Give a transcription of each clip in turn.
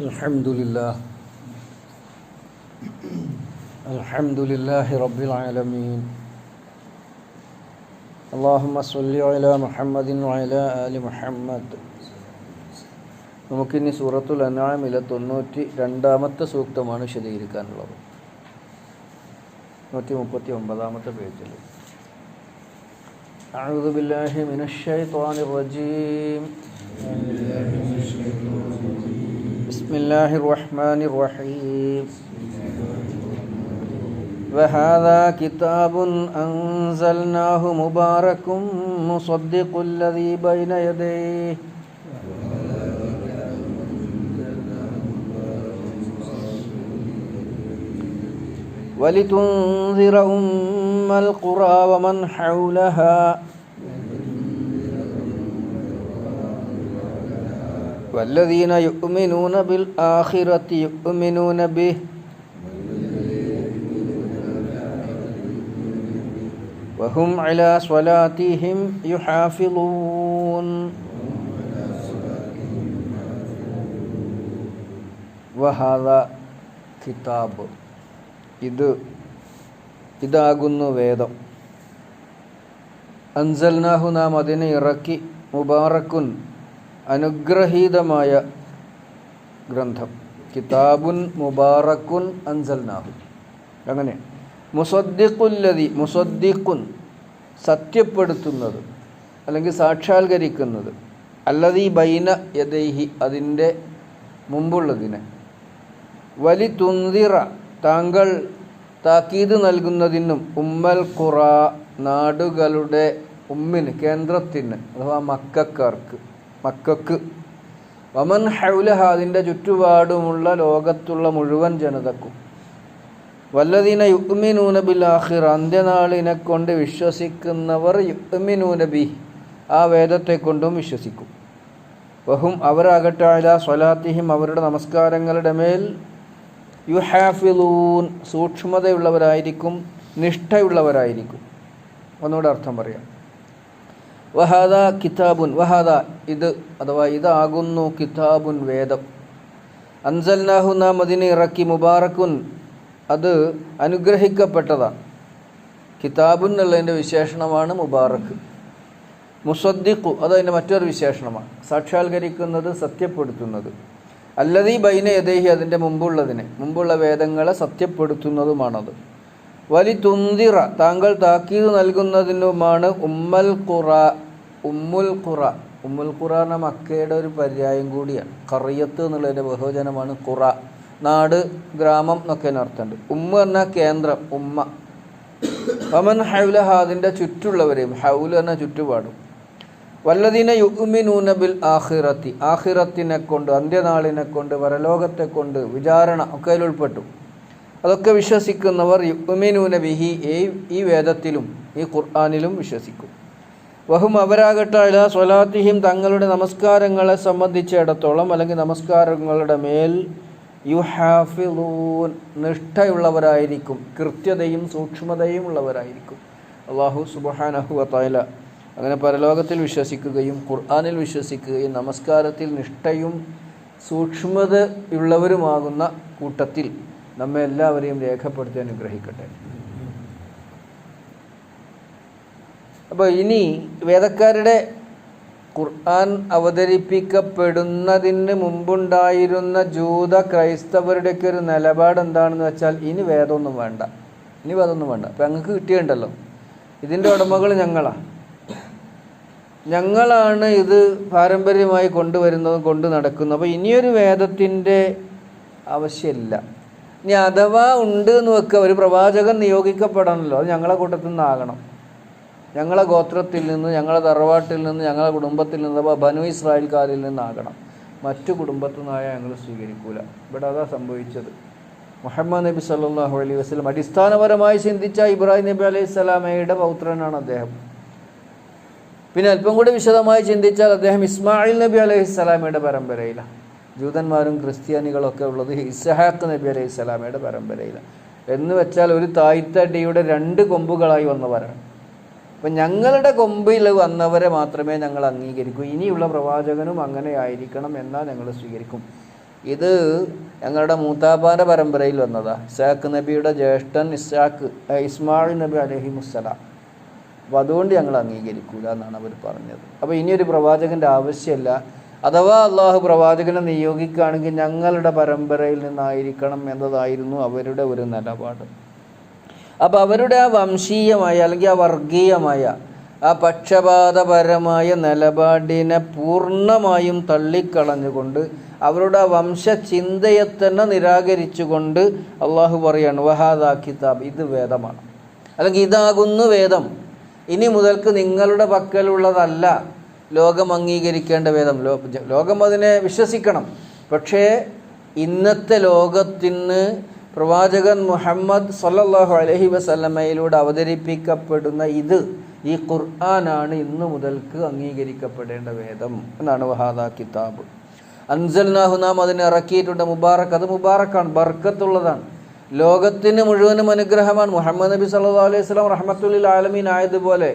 الحمد لله الحمد لله رب العالمين اللهم صل على محمد وعلى آل محمد നമുക്കിനി സൂറത്തുൽ അനാമിലെ തൊണ്ണൂറ്റി രണ്ടാമത്തെ സൂക്തമാണ് വിശദീകരിക്കാനുള്ളത് നൂറ്റി മുപ്പത്തി ഒമ്പതാമത്തെ പേജിൽ أعوذ بالله من الشيطان الرجيم بسم الله الرحمن الرحيم. وهذا كتاب أنزلناه مبارك مصدق الذي بين يديه. ولتنذر أم القرى ومن حولها. വല്ലദീന യുഗ്മിനൂന ബിൽ ആഹിറത്തി യുഗ്മിനൂന ബി വഹും അല സ്വലാത്തിഹിം യുഹാഫിളൂൻ വഹാദ കിതാബ് ഇത് ഇതാകുന്നു വേദം. അൻസൽനാഹു നാം അതിനെ ഇറക്കി. മുബാറക്കുൻ. അനുഗ്രഹീതമായ ഗ്രന്ഥം. കിതാബുൻ മുബാറക്കുൻ അൻസൽനാഹു. അങ്ങനെ മുസദ്ദിഖുല്ലതി മുസദ്ദിഖുൻ സത്യപ്പെടുത്തുന്നത് അല്ലെങ്കിൽ സാക്ഷാത്കരിക്കുന്നത് അല്ലതീ ബൈന യദൈഹി അതിന്റെ മുമ്പുള്ളതിനെ. വലി തുന്തിറ താങ്കൾ താക്കീത് നൽകുന്നതിനും ഉമ്മൽ ഖുറ നാടുകളുടെ ഉമ്മിന് കേന്ദ്രത്തിന് അഥവാ മക്കാർക്ക് മക്കൾക്ക് വമൻ ഹൗലഹ അതിന്റെ ചുറ്റുപാടുമുള്ള ലോകത്തുള്ള മുഴുവൻ ജനതക്കും. വല്ലതീന യുഗ്മിനൂന ബിൽ ആഖിർ അന്ത്യനാളിനെ കൊണ്ട് വിശ്വസിക്കുന്നവർ യുഗ്മിനൂന ബി ആ വേദത്തെ കൊണ്ടും വിശ്വസിക്കും. വഹും അവരാകട്ടെ സ്വലാത്തിഹിം അവരുടെ നമസ്കാരങ്ങളുടെ മേൽ യുഹാഫിലൂൻ സൂക്ഷ്മതയുള്ളവരായിരിക്കും നിഷ്ഠയുള്ളവരായിരിക്കും. ഒന്നുകൂടെ അർത്ഥം പറയാം. വഹാദ കിതാബുൻ വഹാദ ഇത് അഥവാ ഇതാകുന്നു കിതാബുൻ വേദം. അൻസൽനാഹു നാം അതിനെ ഇറക്കി മുബാറക്കുൻ അത് അനുഗ്രഹിക്കപ്പെട്ടതാണ് കിതാബുൻ എന്നുള്ളതിന്റെ വിശേഷണമാണ് മുബാറക്ക്. മുസദ്ദിഖു അതതിന്റെ മറ്റൊരു വിശേഷണമാണ്. സാക്ഷാത്കരിക്കുന്നത് സത്യപ്പെടുത്തുന്നത്. അല്ലതീ ബൈന യദേഹി അതിന്റെ മുമ്പുള്ളതിനെ മുമ്പുള്ള വേദങ്ങളെ സത്യപ്പെടുത്തുന്നതുമാണത്. വലി തുന്തിറ താങ്കൾ താക്കീത് നൽകുന്നതിനുമാണ് ഉമ്മൽ ഖുറ ഉമ്മുൽ ഖുറ. ഉമ്മുൽ ഖുറ എന്ന മക്കയുടെ ഒരു പര്യായം കൂടിയാണ്. കറിയത്ത് എന്നുള്ളതിന്റെ ബഹുവചനമാണ് ഖുറ. നാട് ഗ്രാമം എന്നൊക്കെ അർത്ഥമുണ്ട്. ഉമ്മ എന്ന കേന്ദ്രം ഉമ്മ. വമൻ ഹൗലഹ അതിന്റെ ചുറ്റുള്ളവരെയും ഹൗൽ എന്ന ചുറ്റുപാടും. വല്ലതിനെ യുഗ്മിനൂന ബിൽ ആഹിറത്തി ആഹിറത്തിനെ കൊണ്ട് അന്ത്യനാളിനെ കൊണ്ട് പരലോകത്തെ കൊണ്ട് വിചാരണ ഒക്കെ അതിൽ ഉൾപ്പെട്ടു അതൊക്കെ വിശ്വസിക്കുന്നവർ യുഗ്മിനൂന ബിഹി ഈ വേദത്തിലും ഈ ഖുർആാനിലും വിശ്വസിക്കും. വഹും അവരാകട്ടെ അല സ്വലാത്തിഹിം തങ്ങളുടെ നമസ്കാരങ്ങളെ സംബന്ധിച്ചിടത്തോളം അല്ലെങ്കിൽ നമസ്കാരങ്ങളുടെ മേൽ യു ഹാഫിലൂൻ നിഷ്ഠയുള്ളവരായിരിക്കും കൃത്യതയും സൂക്ഷ്മതയും ഉള്ളവരായിരിക്കും. അള്ളാഹു സുബാൻ വത്തായ അങ്ങനെ പരലോകത്തിൽ വിശ്വസിക്കുകയും ഖുർആാനിൽ വിശ്വസിക്കുകയും നമസ്കാരത്തിൽ നിഷ്ഠയും സൂക്ഷ്മതയുള്ളവരുമാകുന്ന കൂട്ടത്തിൽ നമ്മെ എല്ലാവരെയും രേഖപ്പെടുത്തി അനുഗ്രഹിക്കട്ടെ. അപ്പോൾ ഇനി വേദക്കാരുടെ ഖുർആൻ അവതരിപ്പിക്കപ്പെടുന്നതിന് മുമ്പുണ്ടായിരുന്ന ജൂത ക്രൈസ്തവരുടെയൊക്കെ ഒരു നിലപാട് എന്താണെന്ന് വെച്ചാൽ ഇനി വേദമൊന്നും വേണ്ട. ഇനി വേദമൊന്നും വേണ്ട. അപ്പം ഞങ്ങൾക്ക് കിട്ടിയിട്ടുണ്ടല്ലോ. ഇതിന്റെ ഉടമകൾ ഞങ്ങളാണ് ഞങ്ങളാണ് ഇത് പാരമ്പര്യമായി കൊണ്ടുവരുന്നതും കൊണ്ട് നടക്കുന്നത് അപ്പോൾ ഇനിയൊരു വേദത്തിന്റെ ആവശ്യമില്ല. ഇനി അഥവാ ഉണ്ട് എന്ന് വെക്കുക ഒരു പ്രവാചകൻ നിയോഗിക്കപ്പെടണമല്ലോ അത് ഞങ്ങളെ കൂട്ടത്തിൽ നിന്നാകണം. ഞങ്ങളെ ഗോത്രത്തിൽ നിന്ന് ഞങ്ങളെ തറവാട്ടിൽ നിന്ന് ഞങ്ങളെ കുടുംബത്തിൽ നിന്ന് അഥവാ ബനു ഇസ്രായേൽക്കാരിൽ നിന്നാകണം. മറ്റു കുടുംബത്തിൽ നിന്നായാൽ ഞങ്ങൾ സ്വീകരിക്കൂല. ഇവിടെ അതാ സംഭവിച്ചത്. മുഹമ്മദ് നബി സല്ലാഹു അലൈഹി വസ്ലം അടിസ്ഥാനപരമായി ചിന്തിച്ച ഇബ്രാഹിം നബി അലൈഹി സ്വലാമയുടെ പൗത്രനാണ് അദ്ദേഹം. പിന്നെ അല്പം കൂടി വിശദമായി ചിന്തിച്ചാൽ അദ്ദേഹം ഇസ്മായിൽ നബി അലൈഹി സ്വലാമയുടെ പരമ്പരയിലാണ്. ജൂതന്മാരും ക്രിസ്ത്യാനികളൊക്കെ ഉള്ളത് ഇസഹാക്ക് നബി അലൈഹി സ്വലാമയുടെ പരമ്പരയിലാണ്. എന്ന് വെച്ചാൽ ഒരു തായ്തടിയുടെ രണ്ട് കൊമ്പുകളായി വന്നവരാണ്. അപ്പം ഞങ്ങളുടെ കൊമ്പിൽ വന്നവരെ മാത്രമേ ഞങ്ങൾ അംഗീകരിക്കൂ. ഇനിയുള്ള പ്രവാചകനും അങ്ങനെ ആയിരിക്കണം എന്നാൽ ഞങ്ങൾ സ്വീകരിക്കും. ഇത് ഞങ്ങളുടെ മൂത്താപ്പാന്റെ പരമ്പരയിൽ വന്നതാ. ഇസാഖ് നബിയുടെ ജ്യേഷ്ഠൻ ഇസാഖ് ഇസ്മാൾ നബി അലഹി മുസ്സലാം. അപ്പോൾ അതുകൊണ്ട് ഞങ്ങൾ അംഗീകരിക്കൂല എന്നാണ് അവർ പറഞ്ഞത്. അപ്പോൾ ഇനിയൊരു പ്രവാചകന്റെ ആവശ്യമില്ല. അഥവാ അള്ളാഹു പ്രവാചകനെ നിയോഗിക്കുകയാണെങ്കിൽ ഞങ്ങളുടെ പരമ്പരയിൽ നിന്നായിരിക്കണം എന്നതായിരുന്നു അവരുടെ ഒരു നിലപാട്. അപ്പോൾ അവരുടെ ആ വംശീയമായ അല്ലെങ്കിൽ ആ വർഗീയമായ ആ പക്ഷപാതപരമായ നിലപാടിനെ പൂർണമായും തള്ളിക്കളഞ്ഞുകൊണ്ട് അവരുടെ വംശചിന്തയെ തന്നെ നിരാകരിച്ചുകൊണ്ട് അള്ളാഹു പറയാണ് വഹാദാ കിതാബ്. ഇത് വേദമാണ്. അല്ലെങ്കിൽ ഇതാകുന്നു വേദം. ഇനി മുതൽക്ക് നിങ്ങളുടെ പക്കലുള്ളതല്ല. ലോകം അംഗീകരിക്കേണ്ട വേദം. ലോകം അതിനെ വിശ്വസിക്കണം. പക്ഷേ ഇന്നത്തെ ലോകത്തിന് പ്രവാചകൻ മുഹമ്മദ് സല്ലല്ലാഹു അലഹി വസല്ലമയിലൂടെ അവതരിപ്പിക്കപ്പെടുന്ന ഇത് ഈ ഖുർആനാണ് ഇന്നു മുതൽക്ക് അംഗീകരിക്കപ്പെടേണ്ട വേദം എന്നാണ് വഹാദ കിതാബ്. അൻസൽനാഹു നാം അതിനെ ഇറക്കിയിട്ടുണ്ട്. മുബാറക്ക് അത് മുബാറക്കാണ് ബർക്കത്തുള്ളതാണ്. ലോകത്തിന് മുഴുവനും അനുഗ്രഹമാണ് മുഹമ്മദ് നബി സല്ലല്ലാഹു അലൈഹി വസല്ലം റഹ്മത്തുല്ലിൽ ആലമീൻ ആയതുപോലെ.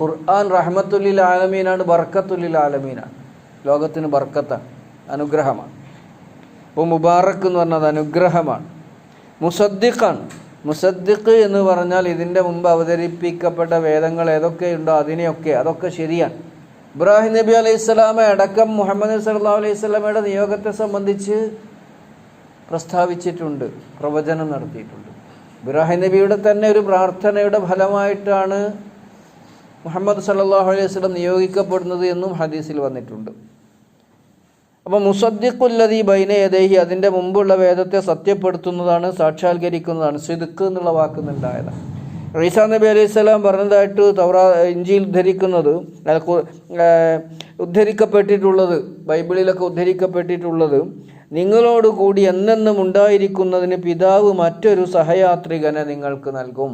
ഖുർആൻ റഹ്മത്തുല്ലിൽ ആലമീനാണ് ബർക്കത്തുല്ലിൽ ആലമീനാണ്. ലോകത്തിന് ബർക്കത്താണ് അനുഗ്രഹമാണ്. ഇപ്പോൾ മുബാറക്ക് എന്ന് പറഞ്ഞത് അനുഗ്രഹമാണ്. മുസദ്ദിഖാണ്. മുസദ്ദിഖ് എന്ന് പറഞ്ഞാൽ ഇതിന്റെ മുമ്പ് അവതരിപ്പിക്കപ്പെട്ട വേദങ്ങൾ ഏതൊക്കെയുണ്ടോ അതിനെയൊക്കെ അതൊക്കെ ശരിയാണ്. ഇബ്രാഹിം നബി അലൈഹി സ്വലാമെ അടക്കം മുഹമ്മദ് സല്ലാ അലൈഹി സ്വലാമയുടെ നിയോഗത്തെ സംബന്ധിച്ച് പ്രസ്താവിച്ചിട്ടുണ്ട് പ്രവചനം നടത്തിയിട്ടുണ്ട്. ഇബ്രാഹിം നബിയുടെ തന്നെ ഒരു പ്രാർത്ഥനയുടെ ഫലമായിട്ടാണ് മുഹമ്മദ് സല്ലല്ലാഹു അലൈഹി വസല്ലം നിയോഗിക്കപ്പെടുന്നത് എന്നും ഹദീസിൽ വന്നിട്ടുണ്ട്. അപ്പോൾ മുസദ്ദിഖുല്ലതി ബൈന യദേഹി അതിന്റെ മുമ്പുള്ള വേദത്തെ സത്യപ്പെടുത്തുന്നതാണ് സാക്ഷാത്കരിക്കുന്നതാണ് സിദുക്ക് എന്നുള്ള വാക്കുന്നുണ്ടായതാണ് ഈസാ നബി അലൈഹി സ്വലാം പറഞ്ഞതായിട്ട് തൗറാ ഇഞ്ചിയിൽ ഉദ്ധരിക്കുന്നത് ഉദ്ധരിക്കപ്പെട്ടിട്ടുള്ളത് ബൈബിളിലൊക്കെ ഉദ്ധരിക്കപ്പെട്ടിട്ടുള്ളത് നിങ്ങളോടുകൂടി എന്നെന്നും ഉണ്ടായിരിക്കുന്നതിന് പിതാവ് മറ്റൊരു സഹയാത്രികനെ നിങ്ങൾക്ക് നൽകും.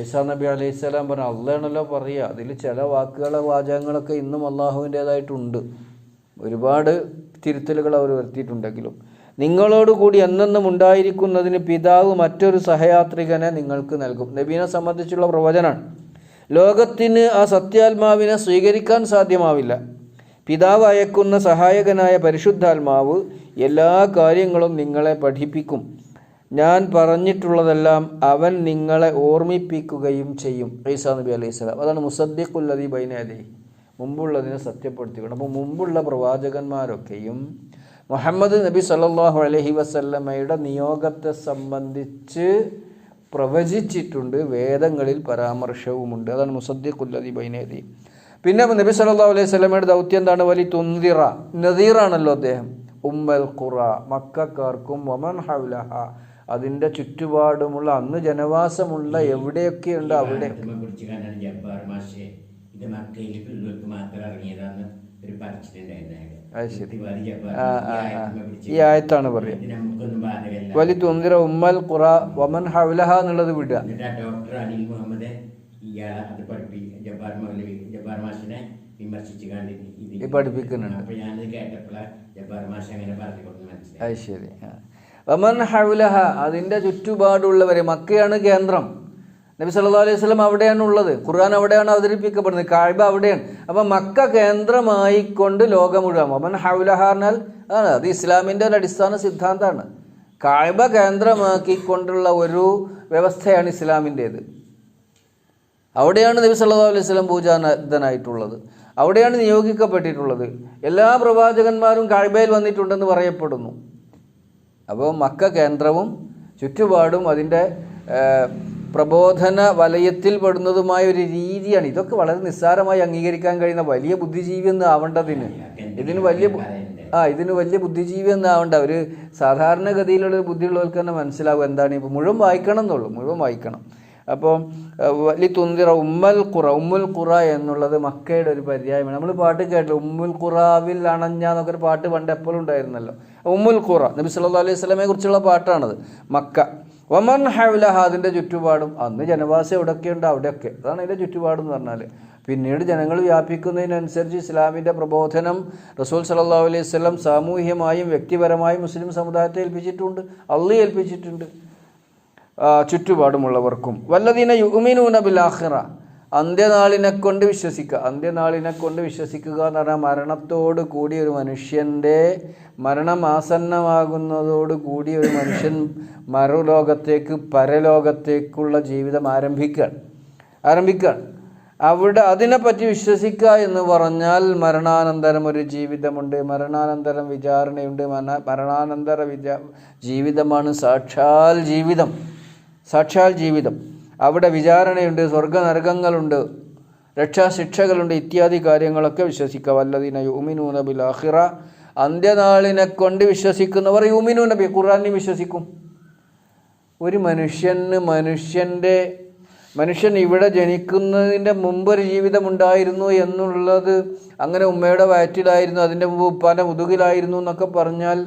ഈസാ നബി അലൈഹി സ്വലാം പറഞ്ഞു അള്ളാണല്ലോ പറയുക. അതിൽ ചില വാക്കുകളെ വാചകങ്ങളൊക്കെ ഇന്നും അള്ളാഹുവിന്റേതായിട്ടുണ്ട് ഒരുപാട് തിരുത്തലുകൾ അവർ വരുത്തിയിട്ടുണ്ടെങ്കിലും നിങ്ങളോട് കൂടി എന്നെന്നും ഉണ്ടായിരിക്കുന്നതിന് പിതാവ് മറ്റൊരു സഹയാത്രികനെ നിങ്ങൾക്ക് നൽകും. നബീനെ സംബന്ധിച്ചുള്ള പ്രവചനമാണ് ലോകത്തിന് ആ സത്യാത്മാവിനെ സ്വീകരിക്കാൻ സാധ്യമാവില്ല. പിതാവ് അയക്കുന്ന സഹായകനായ പരിശുദ്ധാത്മാവ് എല്ലാ കാര്യങ്ങളും നിങ്ങളെ പഠിപ്പിക്കും. ഞാൻ പറഞ്ഞിട്ടുള്ളതെല്ലാം അവൻ നിങ്ങളെ ഓർമ്മിപ്പിക്കുകയും ചെയ്യും. ഈസാ നബി അലൈഹി സ്വലാം. അതാണ് മുസദ്ദിഖുല്ലതി ബൈനാലി മുമ്പുള്ളതിനെ സത്യപ്പെടുത്തിക്കണം അപ്പോൾ മുമ്പുള്ള പ്രവാചകന്മാരൊക്കെയും മുഹമ്മദ് നബി സല്ലാഹു അലഹി വസല്ലമയുടെ നിയോഗത്തെ സംബന്ധിച്ച് പ്രവചിച്ചിട്ടുണ്ട്. വേദങ്ങളിൽ പരാമർശവുമുണ്ട്. അതാണ് മുസദ്ദിഖുല്ലതി ബൈനാലി പിന്നെ നബി സല്ലല്ലാഹു അലൈഹി സ്വലമയുടെ ദൗത്യം എന്താണ്? വലി തുന്തിറ നദീറാണല്ലോ അദ്ദേഹം. ഉമ്മൽ ഖുറ. മക്കാർക്കും വമൻ ഹൗലഹ. അതിന്റെ ചുറ്റുപാടുമുള്ള അന്ന് ജനവാസമുള്ള എവിടെയൊക്കെയുണ്ട് അവിടെ? ഈ ആയത്താണ് പറയുക. വലി തുന്തിര ഉമ്മൽ ഖുറ വമൻ ഹൗലഹ എന്നുള്ളത് വിടുക. ഡോക്ടർ അനിൽ മുഹമ്മദ് ഇയാളെ അത് പഠിപ്പിക്കും ജബ്ബാർ മൗലവി ജബ്ബാർ മാഷിനെ വിമർശിച്ച് കണ്ട് ഈ പഠിപ്പിക്കുന്നുണ്ട്. അപ്പൊ ഞാനത് കേട്ടപ്പോഴാണ് ജബ്ബാർ മാഷ് അങ്ങനെ പറഞ്ഞു കൊടുത്ത് മനസ്സിലായി അത് ശരി ആ. വമൻ ഹൗലഹ അതിന്റെ ചുറ്റുപാടുള്ളവരെ. മക്കയാണ് കേന്ദ്രം. നബി സല്ലു അലൈഹി സ്വലം അവിടെയാണ് ഉള്ളത്. ഖുർആൻ അവിടെയാണ് അവതരിപ്പിക്കപ്പെടുന്നത്. കാഴ്ബ അവിടെയാണ്. അപ്പം മക്ക കേന്ദ്രമായിക്കൊണ്ട് ലോകം മുഴുവൻ. വമൻ ഹൗലഹ പറഞ്ഞാൽ ആണ്. അത് ഇസ്ലാമിന്റെ ഒരു അടിസ്ഥാന സിദ്ധാന്തമാണ് കാഴ്ബ കേന്ദ്രമാക്കിക്കൊണ്ടുള്ള ഒരു വ്യവസ്ഥയാണ് ഇസ്ലാമിന്റേത് അവിടെയാണ് നബി സല്ലല്ലാഹു അലൈഹി സ്വലം പൂജാനായിട്ടുള്ളത് അവിടെയാണ് നിയോഗിക്കപ്പെട്ടിട്ടുള്ളത്. എല്ലാ പ്രവാചകന്മാരും കാഴ്ബയിൽ വന്നിട്ടുണ്ടെന്ന് പറയപ്പെടുന്നു. അപ്പോൾ മക്ക കേന്ദ്രവും ചുറ്റുപാടും അതിന്റെ പ്രബോധന വലയത്തിൽ പെടുന്നതുമായ ഒരു രീതിയാണ്. ഇതൊക്കെ വളരെ നിസ്സാരമായി അംഗീകരിക്കാൻ കഴിയുന്ന വലിയ ബുദ്ധിജീവി എന്ന് ആവേണ്ടതിന്. ഇതിന് വലിയ ആ ഇതിന് വലിയ ബുദ്ധിജീവി എന്ന് ആവണ്ട. ഒരു സാധാരണഗതിയിലുള്ള ഒരു ബുദ്ധിയുള്ളവർക്ക് തന്നെ മനസ്സിലാവും എന്താണ്. ഇപ്പോൾ മുഴുവൻ വായിക്കണം എന്നുള്ളൂ. മുഴുവൻ വായിക്കണം. അപ്പോൾ വലിയ തുന്തിറ ഉമ്മൽ ഖുറ ഉമ്മുൽ ഖുറ എന്നുള്ളത് മക്കയുടെ ഒരു പര്യായമാണ്. നമ്മൾ പാട്ട് കേട്ടില്ല? ഉമ്മുൽ ഖുറാവിൽ അണഞ്ഞ എന്നൊക്കെ ഒരു പാട്ട് പണ്ട് എപ്പോഴും ഉണ്ടായിരുന്നല്ലോ. ഉമ്മുൽ ഖുറ നബി സല്ലാ അലൈഹി സ്വലമെ കുറിച്ചുള്ള പാട്ടാണത്. മക്ക. വമൻ ഹൗലഹ അതിന്റെ ചുറ്റുപാടും. അന്ന് ജനവാസം എവിടെയൊക്കെയുണ്ട്? അവിടെയൊക്കെ. അതാണ് അതിന്റെ ചുറ്റുപാടും എന്ന് പറഞ്ഞാൽ പിന്നീട് ജനങ്ങൾ വ്യാപിക്കുന്നതിനനുസരിച്ച് ഇസ്ലാമിന്റെ പ്രബോധനം റസൂൽ സല്ലല്ലാഹു അലൈഹി സ്വലം സാമൂഹ്യമായും വ്യക്തിപരമായും മുസ്ലിം സമുദായത്തെ ഏൽപ്പിച്ചിട്ടുണ്ട്. അള്ളി ഏൽപ്പിച്ചിട്ടുണ്ട്. ചുറ്റുപാടുമുള്ളവർക്കും. വല്ലതീന യുമിനൂന ബിൽ ആഖിറ. അന്ത്യനാളിനെ കൊണ്ട് വിശ്വസിക്കുക അന്ത്യനാളിനെ കൊണ്ട് വിശ്വസിക്കുക എന്ന് പറഞ്ഞാൽ മരണത്തോട് കൂടി ഒരു മനുഷ്യന്റെ മരണം ആസന്നമാകുന്നതോട് കൂടി ഒരു മനുഷ്യൻ മറുലോകത്തേക്ക് പരലോകത്തേക്കുള്ള ജീവിതം ആരംഭിക്കുകയാണ്. ആരംഭിക്കുകയാണ്. അവിടെ അതിനെപ്പറ്റി വിശ്വസിക്കുക എന്ന് പറഞ്ഞാൽ മരണാനന്തരം ഒരു ജീവിതമുണ്ട് മരണാനന്തരം വിചാരണയുണ്ട് മരണ മരണാനന്തര വിചാ ജീവിതമാണ് സാക്ഷാൽ ജീവിതം. സാക്ഷാൽ ജീവിതം. അവിടെ വിചാരണയുണ്ട് സ്വർഗനരകങ്ങളുണ്ട് രക്ഷാശിക്ഷകളുണ്ട് ഇത്യാദി കാര്യങ്ങളൊക്കെ വിശ്വസിക്കുക വല്ലതിന യുമിനു നബിൽ ലാഹിറ അന്ത്യനാളിനെ കൊണ്ട് വിശ്വസിക്കുന്നവർ യുമിനു നബി ഖുറാനെ വിശ്വസിക്കും. ഒരു മനുഷ്യന് മനുഷ്യന്റെ മനുഷ്യൻ ഇവിടെ ജനിക്കുന്നതിന്റെ മുമ്പൊരു ജീവിതമുണ്ടായിരുന്നു എന്നുള്ളത് അങ്ങനെ ഉമ്മയുടെ വയറ്റിലായിരുന്നു അതിന്റെ മുമ്പ് ഉപ്പാന്റെ മുതുകിലായിരുന്നു എന്നൊക്കെ പറഞ്ഞാൽ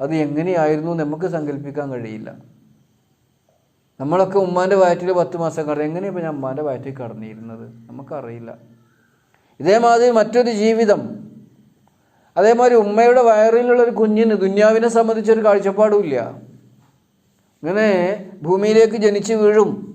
അത് എങ്ങനെയായിരുന്നു നമുക്ക് സങ്കല്പിക്കാൻ കഴിയില്ല. നമ്മളൊക്കെ ഉമ്മാന്റെ വയറ്റിൽ പത്ത് മാസം കടന്നു. എങ്ങനെയാണ് ഇപ്പോൾ ഞാൻ ഉമ്മാന്റെ വയറ്റിൽ കടന്നിരുന്നത്? നമുക്കറിയില്ല. ഇതേമാതിരി മറ്റൊരു ജീവിതം. അതേമാതിരി ഉമ്മയുടെ വയറിലുള്ള ഒരു കുഞ്ഞിന് ദുന്യാവിനെ സംബന്ധിച്ചൊരു കാഴ്ചപ്പാടുമില്ല. ഇങ്ങനെ ഭൂമിയിലേക്ക് ജനിച്ച് വീഴും.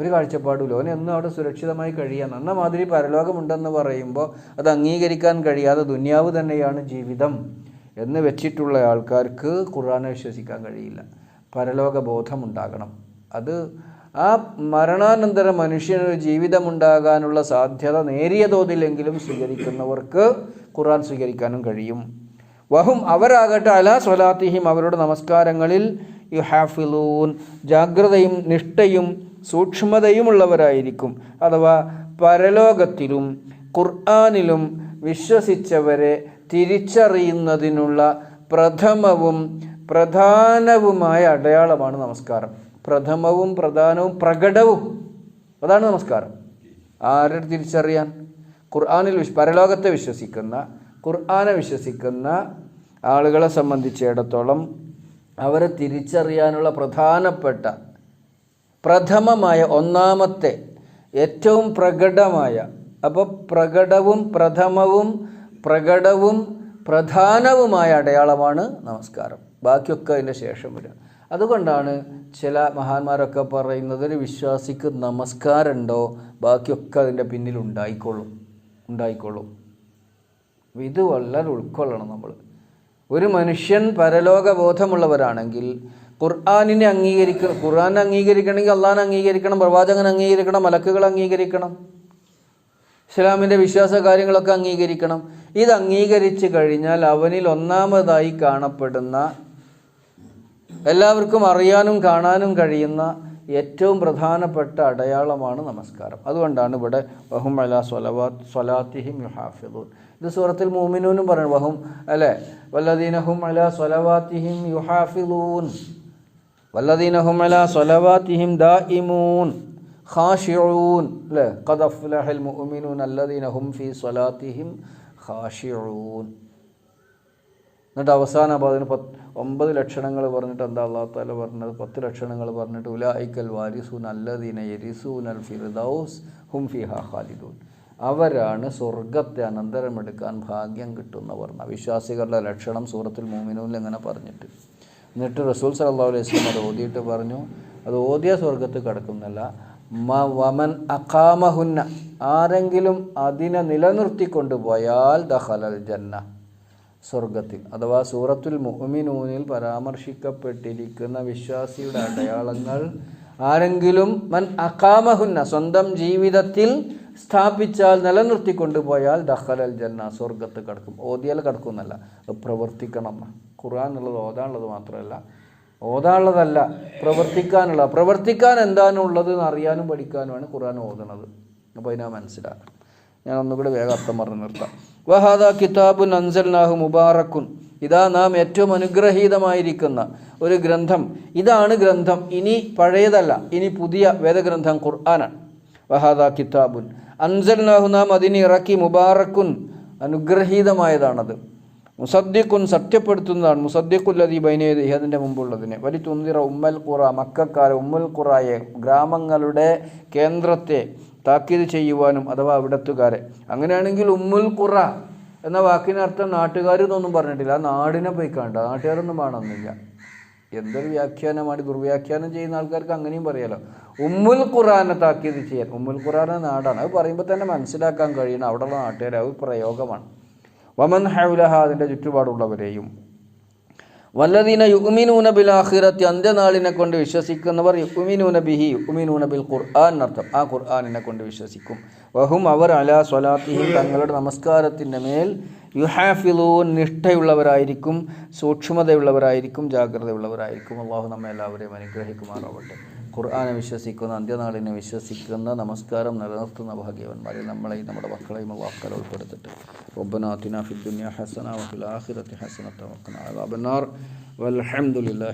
ഒരു കാഴ്ചപ്പാടുമില്ല. ഓൻ എന്നും അവിടെ സുരക്ഷിതമായി കഴിയാൻ എന്ന മാതിരി പരലോകമുണ്ടെന്ന് പറയുമ്പോൾ അത് അംഗീകരിക്കാൻ കഴിയാതെ ദുന്യാവ് തന്നെയാണ് ജീവിതം എന്ന് വെച്ചിട്ടുള്ള ആൾക്കാർക്ക് ഖുർആനെ വിശ്വസിക്കാൻ കഴിയില്ല. പരലോക ബോധമുണ്ടാകണം അത് ആ മരണാനന്തര മനുഷ്യനൊരു ജീവിതമുണ്ടാകാനുള്ള സാധ്യത നേരിയ തോതിലെങ്കിലും സ്വീകരിക്കുന്നവർക്ക് ഖുർആൻ സ്വീകരിക്കാനും കഴിയും. വഹും അവരാകട്ടെ അലാ സ്വലാത്തിഹിം അവരുടെ നമസ്കാരങ്ങളിൽ യുഹാഫിലൂൻ ജാഗ്രതയും നിഷ്ഠയും സൂക്ഷ്മതയുമുള്ളവരായിരിക്കും. അഥവാ പരലോകത്തിലും ഖുർആാനിലും വിശ്വസിച്ചവരെ തിരിച്ചറിയുന്നതിനുള്ള പ്രഥമവും പ്രധാനവുമായ അടയാളമാണ് നമസ്കാരം. പ്രഥമവും പ്രധാനവും പ്രകടവും. അതാണ് നമസ്കാരം. ആരെ തിരിച്ചറിയാൻ? ഖുർആാനിൽ വിശ് പരലോകത്തെ വിശ്വസിക്കുന്ന ഖുർആാനെ വിശ്വസിക്കുന്ന ആളുകളെ സംബന്ധിച്ചിടത്തോളം അവരെ തിരിച്ചറിയാനുള്ള പ്രധാനപ്പെട്ട പ്രഥമമായ ഒന്നാമത്തെ ഏറ്റവും പ്രകടമായ അപ്പോൾ പ്രകടവും പ്രഥമവും പ്രകടവും പ്രധാനവുമായ അടയാളമാണ് നമസ്കാരം. ബാക്കിയൊക്കെ അതിന്റെ ശേഷം വരിക അതുകൊണ്ടാണ് ചില മഹാന്മാരൊക്കെ പറയുന്നത് ഒരു വിശ്വാസിക്ക് നമസ്കാരമുണ്ടോ? ബാക്കിയൊക്കെ അതിന്റെ പിന്നിൽ ഉണ്ടായിക്കൊള്ളും ഉണ്ടായിക്കൊള്ളും ഇത് വളരെ ഉൾക്കൊള്ളണം നമ്മൾ. ഒരു മനുഷ്യൻ പരലോകബോധമുള്ളവരാണെങ്കിൽ ഖുർആാനിനെ അംഗീകരിക്കണം ഖുർആൻ അംഗീകരിക്കണമെങ്കിൽ അള്ളാഹിനെ അംഗീകരിക്കണം പ്രവാചകൻ അംഗീകരിക്കണം മലക്കുകൾ അംഗീകരിക്കണം ഇസ്ലാമിന്റെ വിശ്വാസ കാര്യങ്ങളൊക്കെ അംഗീകരിക്കണം. ഇത് അംഗീകരിച്ച് കഴിഞ്ഞാൽ അവനിൽ ഒന്നാമതായി കാണപ്പെടുന്ന എല്ലാവർക്കും അറിയാനും കാണാനും കഴിയുന്ന ഏറ്റവും പ്രധാനപ്പെട്ട അടയാളമാണ് നമസ്കാരം. അതുകൊണ്ടാണ് ഇവിടെ വഹും അല സ്വലവാ സ്വലാത്തിഹിം യുഹാഫിദൂൻ. ഇത് സൂറത്തിൽ മൂമിനൂനും പറയുന്നു വഹും അല്ലേ? വല്ലദീനഹും അല സ്വലവാത്തിഹിം യുഹാഫിദൂൻ. വല്ലദീനഹും അല സ്വലവാത്തിഹിം ദാഇമൂൻ. ഖാഷിഊൻ അല്ലേ? ഖദ് ലഹൽ മുഅ്മിനൂൻ അല്ലദീനഹും ഫീ സ്വലാത്തിഹിം ഖാഷിഊൻ. എന്നിട്ട് അവസാനം അപ്പോൾ അതിന് പത്ത് ഒമ്പത് ലക്ഷണങ്ങൾ പറഞ്ഞിട്ട് എന്താ അള്ളാഹു താല പറഞ്ഞത്? പത്ത് ലക്ഷണങ്ങൾ പറഞ്ഞിട്ട് ഉലായിക്കൽ വാരിസൂൻ അല്ലദീന യരിസൂൻ അൽ ഫിർദൌസ് ഹും ഫിഹ ഖാലിദൂൻ. അവരാണ് സ്വർഗത്തെ അനന്തരമെടുക്കാൻ ഭാഗ്യം കിട്ടുന്നവർ വിശ്വാസികളുടെ ലക്ഷണം സൂറത്തിൽ മൂമിനൂൽ ഇങ്ങനെ പറഞ്ഞിട്ട്. എന്നിട്ട് റസൂൽ സല്ലല്ലാഹു അലൈഹി സ്വലം അത് ഓതിയിട്ട് പറഞ്ഞു അത് ഓതിയ സ്വർഗത്ത് കിടക്കുന്നല്ല വമൻ അഖാമഹുന്ന ആരെങ്കിലും അതിനെ നിലനിർത്തിക്കൊണ്ടുപോയാൽ ദഹലൽ ജന്ന സ്വർഗത്തിൽ അഥവാ സൂറത്തുൽ മുഅ്മിനൂനിൽ പരാമർശിക്കപ്പെട്ടിരിക്കുന്ന വിശ്വാസിയുടെ അടയാളങ്ങൾ ആരെങ്കിലും മൻ അക്കാമഹുന്ന സ്വന്തം ജീവിതത്തിൽ സ്ഥാപിച്ചാൽ നിലനിർത്തിക്കൊണ്ടുപോയാൽ ദഖലൽ ജന്ന സ്വർഗത്ത് കിടക്കും. ഓതിയാൽ കിടക്കുന്നല്ല പ്രവർത്തിക്കണം. ഖുർആൻ എന്നുള്ളത് ഓതാനുള്ളത് മാത്രമല്ല ഓതാനുള്ളതല്ല പ്രവർത്തിക്കാനുള്ള. പ്രവർത്തിക്കാൻ എന്താണുള്ളത് എന്ന് അറിയാനും പഠിക്കാനുമാണ് ഖുർആൻ ഓതുന്നത്. അപ്പോൾ അതിനാ മനസ്സിലാക്കാം ഞാൻ ഒന്നുകൂടി വേഗം അർത്ഥം പറഞ്ഞു നിർത്താം. വഹാദ കിതാബുൻ അൻസൽനാഹു മുബാറക്കുൻ. ഇതാ നാം ഏറ്റവും അനുഗ്രഹീതമായിരിക്കുന്ന ഒരു ഗ്രന്ഥം. ഇതാണ് ഗ്രന്ഥം. ഇനി പഴയതല്ല. ഇനി പുതിയ വേദഗ്രന്ഥം ഖുർആനാണ്. വഹാദ കിതാബുൻ. അൻസൽനാഹു നാം അതിന് ഇറക്കി മുബാറക്കുൻ. അനുഗ്രഹീതമായതാണത്. മുസദ്ദിഖുൻ സത്യപ്പെടുത്തുന്നതാണ്. മുസദ്ദിഖുല്ലതി ബൈനേത് അതിന്റെ മുമ്പുള്ളതിനെ. വലി തുന്തിറ ഉമ്മൽ ഖുറ മക്കാരെ ഉമ്മൽ ഖുറായെ ഗ്രാമങ്ങളുടെ കേന്ദ്രത്തെ താക്കീത് ചെയ്യുവാനും അഥവാ അവിടത്തുകാരെ. അങ്ങനെയാണെങ്കിൽ ഉമ്മുൽ ഖുറ എന്ന വാക്കിനർത്ഥം നാട്ടുകാർ എന്നൊന്നും പറഞ്ഞിട്ടില്ല. ആ നാടിനെ പോയി കണ്ട നാട്ടുകാരൊന്നും വേണമെന്നില്ല എന്തൊരു വ്യാഖ്യാനമാണ് ദുർവ്യാഖ്യാനം ചെയ്യുന്ന ആൾക്കാർക്ക് അങ്ങനെയും പറയാലോ. ഉമ്മുൽ ഖുറാനെ താക്കീത് ചെയ്യാൻ ഉമ്മുൽ ഖുറാന നാടാണ്. അത് പറയുമ്പോൾ തന്നെ മനസ്സിലാക്കാൻ കഴിയണം അവിടെയുള്ള നാട്ടുകാരെ അത് പ്രയോഗമാണ്. വമൻ ഹൗലഹ അതിന്റെ ചുറ്റുപാടുള്ളവരെയും. വല്ലദീന യുമിനൂന ബിൽ ആഖിറത്തി അന്ത്യനാളിനെ കൊണ്ട് വിശ്വസിക്കുന്നവർ യുമിനൂന ബിഹി യുമിനൂന ബിൽ ഖുർആൻ എന്നർത്ഥം ആ ഖുർആാനിനെ കൊണ്ട് വിശ്വസിക്കും. വഹും അവർ അലാ സ്വലാത്തിഹിം തങ്ങളുടെ നമസ്കാരത്തിന്റെ മേൽ യുഹാഫിലൂൻ നിഷ്ഠയുള്ളവരായിരിക്കും സൂക്ഷ്മതയുള്ളവരായിരിക്കും ജാഗ്രതയുള്ളവരായിരിക്കും. അള്ളാഹു നമ്മെ എല്ലാവരെയും അനുഗ്രഹിക്കുമാറാവട്ടെ. ഖുർആാനെ വിശ്വസിക്കുന്ന അന്ത്യനാളിനെ വിശ്വസിക്കുന്ന നമസ്കാരം നിലനിർത്തുന്ന ഭാഗ്യവന്മാരെ നമ്മളെയും നമ്മുടെ മക്കളെയും വാക്കൽ ഉൾപ്പെടുത്തിട്ട്. റബ്ബനാത്തിന ഫിദ്ദുനിയ ഹസന വഫിൽ ആഖിറത്തി ഹസനത്ത വഖന അദാബന്നാർ. വൽഹംദുലില്ലാഹി